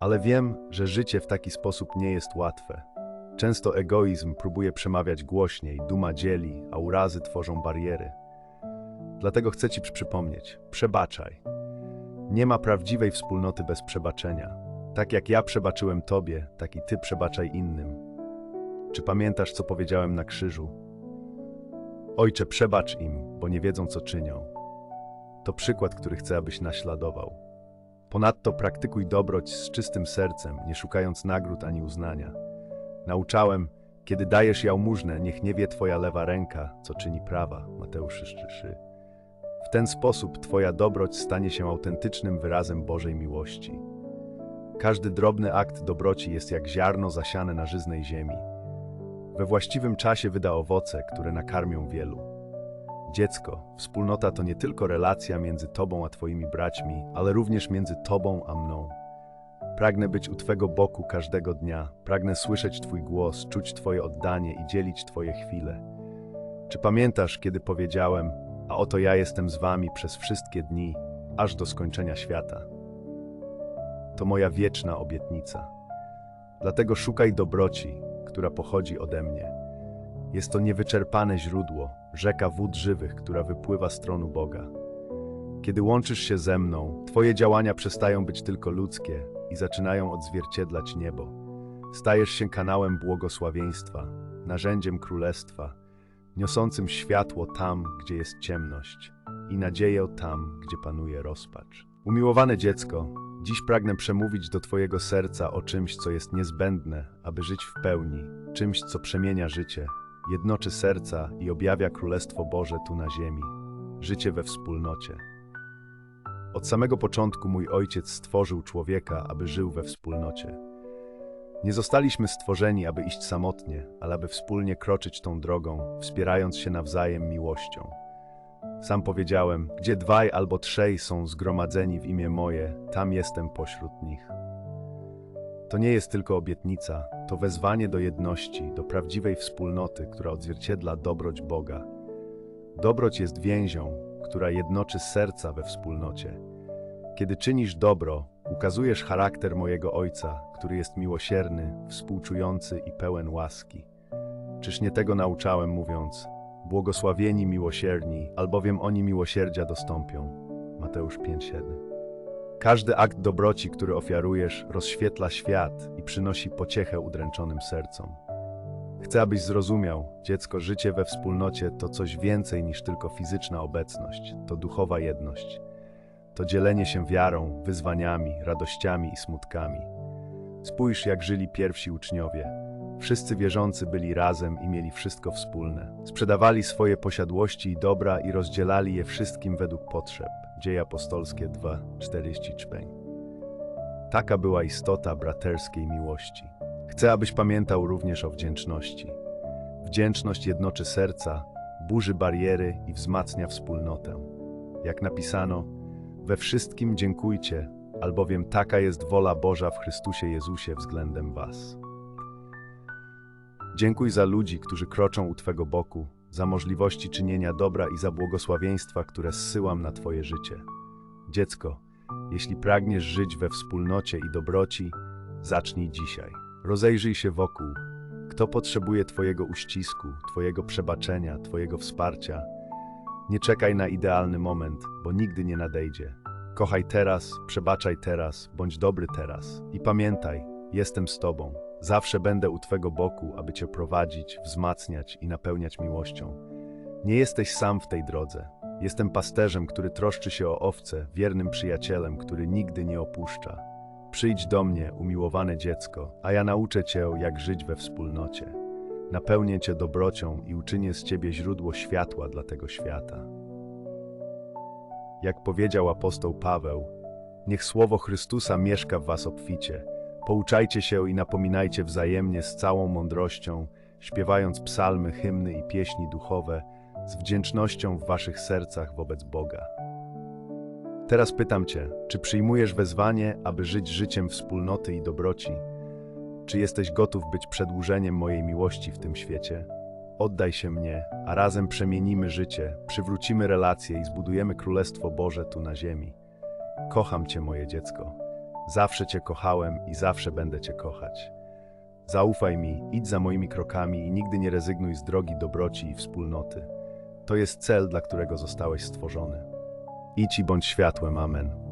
Ale wiem, że życie w taki sposób nie jest łatwe. Często egoizm próbuje przemawiać głośniej, duma dzieli, a urazy tworzą bariery. Dlatego chcę Ci przypomnieć: przebaczaj. Nie ma prawdziwej wspólnoty bez przebaczenia. Tak jak ja przebaczyłem Tobie, tak i Ty przebaczaj innym. Czy pamiętasz, co powiedziałem na krzyżu? Ojcze, przebacz im, bo nie wiedzą, co czynią. To przykład, który chcę, abyś naśladował. Ponadto praktykuj dobroć z czystym sercem, nie szukając nagród ani uznania. Nauczałem, kiedy dajesz jałmużnę, niech nie wie Twoja lewa ręka, co czyni prawa. Mateusz 3,3. W ten sposób Twoja dobroć stanie się autentycznym wyrazem Bożej miłości. Każdy drobny akt dobroci jest jak ziarno zasiane na żyznej ziemi. We właściwym czasie wyda owoce, które nakarmią wielu. Dziecko, wspólnota to nie tylko relacja między Tobą a Twoimi braćmi, ale również między Tobą a mną. Pragnę być u Twego boku każdego dnia, pragnę słyszeć Twój głos, czuć Twoje oddanie i dzielić Twoje chwile. Czy pamiętasz, kiedy powiedziałem, a oto ja jestem z Wami przez wszystkie dni, aż do skończenia świata? To moja wieczna obietnica. Dlatego szukaj dobroci, która pochodzi ode mnie. Jest to niewyczerpane źródło, rzeka wód żywych, która wypływa z tronu Boga. Kiedy łączysz się ze mną, Twoje działania przestają być tylko ludzkie i zaczynają odzwierciedlać niebo. Stajesz się kanałem błogosławieństwa, narzędziem królestwa, niosącym światło tam, gdzie jest ciemność i nadzieję tam, gdzie panuje rozpacz. Umiłowane dziecko, dziś pragnę przemówić do Twojego serca o czymś, co jest niezbędne, aby żyć w pełni, czymś, co przemienia życie, jednoczy serca i objawia Królestwo Boże tu na ziemi, życie we wspólnocie. Od samego początku mój ojciec stworzył człowieka, aby żył we wspólnocie. Nie zostaliśmy stworzeni, aby iść samotnie, ale aby wspólnie kroczyć tą drogą, wspierając się nawzajem miłością. Sam powiedziałem, gdzie dwaj albo trzej są zgromadzeni w imię moje, tam jestem pośród nich. To nie jest tylko obietnica, to wezwanie do jedności, do prawdziwej wspólnoty, która odzwierciedla dobroć Boga. Dobroć jest więzią, która jednoczy serca we wspólnocie. Kiedy czynisz dobro, ukazujesz charakter mojego Ojca, który jest miłosierny, współczujący i pełen łaski. Czyż nie tego nauczałem, mówiąc, błogosławieni miłosierni, albowiem oni miłosierdzia dostąpią. Mateusz 5,7 Każdy akt dobroci, który ofiarujesz, rozświetla świat i przynosi pociechę udręczonym sercom. Chcę, abyś zrozumiał, dziecko, życie we wspólnocie to coś więcej niż tylko fizyczna obecność, to duchowa jedność. To dzielenie się wiarą, wyzwaniami, radościami i smutkami. Spójrz, jak żyli pierwsi uczniowie. Wszyscy wierzący byli razem i mieli wszystko wspólne. Sprzedawali swoje posiadłości i dobra i rozdzielali je wszystkim według potrzeb. Dzieje apostolskie 2:44. Taka była istota braterskiej miłości. Chcę, abyś pamiętał również o wdzięczności. Wdzięczność jednoczy serca, burzy bariery i wzmacnia wspólnotę. Jak napisano, we wszystkim dziękujcie, albowiem taka jest wola Boża w Chrystusie Jezusie względem Was. Dziękuj za ludzi, którzy kroczą u Twego boku, za możliwości czynienia dobra i za błogosławieństwa, które zsyłam na Twoje życie. Dziecko, jeśli pragniesz żyć we wspólnocie i dobroci, zacznij dzisiaj. Rozejrzyj się wokół. Kto potrzebuje Twojego uścisku, Twojego przebaczenia, Twojego wsparcia? Nie czekaj na idealny moment, bo nigdy nie nadejdzie. Kochaj teraz, przebaczaj teraz, bądź dobry teraz. I pamiętaj, jestem z Tobą. Zawsze będę u Twego boku, aby Cię prowadzić, wzmacniać i napełniać miłością. Nie jesteś sam w tej drodze. Jestem pasterzem, który troszczy się o owce, wiernym przyjacielem, który nigdy nie opuszcza. Przyjdź do mnie, umiłowane dziecko, a ja nauczę Cię, jak żyć we wspólnocie. Napełnię Cię dobrocią i uczynię z Ciebie źródło światła dla tego świata. Jak powiedział apostoł Paweł, niech słowo Chrystusa mieszka w Was obficie. Pouczajcie się i napominajcie wzajemnie z całą mądrością, śpiewając psalmy, hymny i pieśni duchowe, z wdzięcznością w Waszych sercach wobec Boga. Teraz pytam Cię, czy przyjmujesz wezwanie, aby żyć życiem wspólnoty i dobroci? Czy jesteś gotów być przedłużeniem mojej miłości w tym świecie? Oddaj się mnie, a razem przemienimy życie, przywrócimy relacje i zbudujemy Królestwo Boże tu na ziemi. Kocham Cię, moje dziecko. Zawsze Cię kochałem i zawsze będę Cię kochać. Zaufaj mi, idź za moimi krokami i nigdy nie rezygnuj z drogi dobroci i wspólnoty. To jest cel, dla którego zostałeś stworzony. Idź i bądź światłem, amen.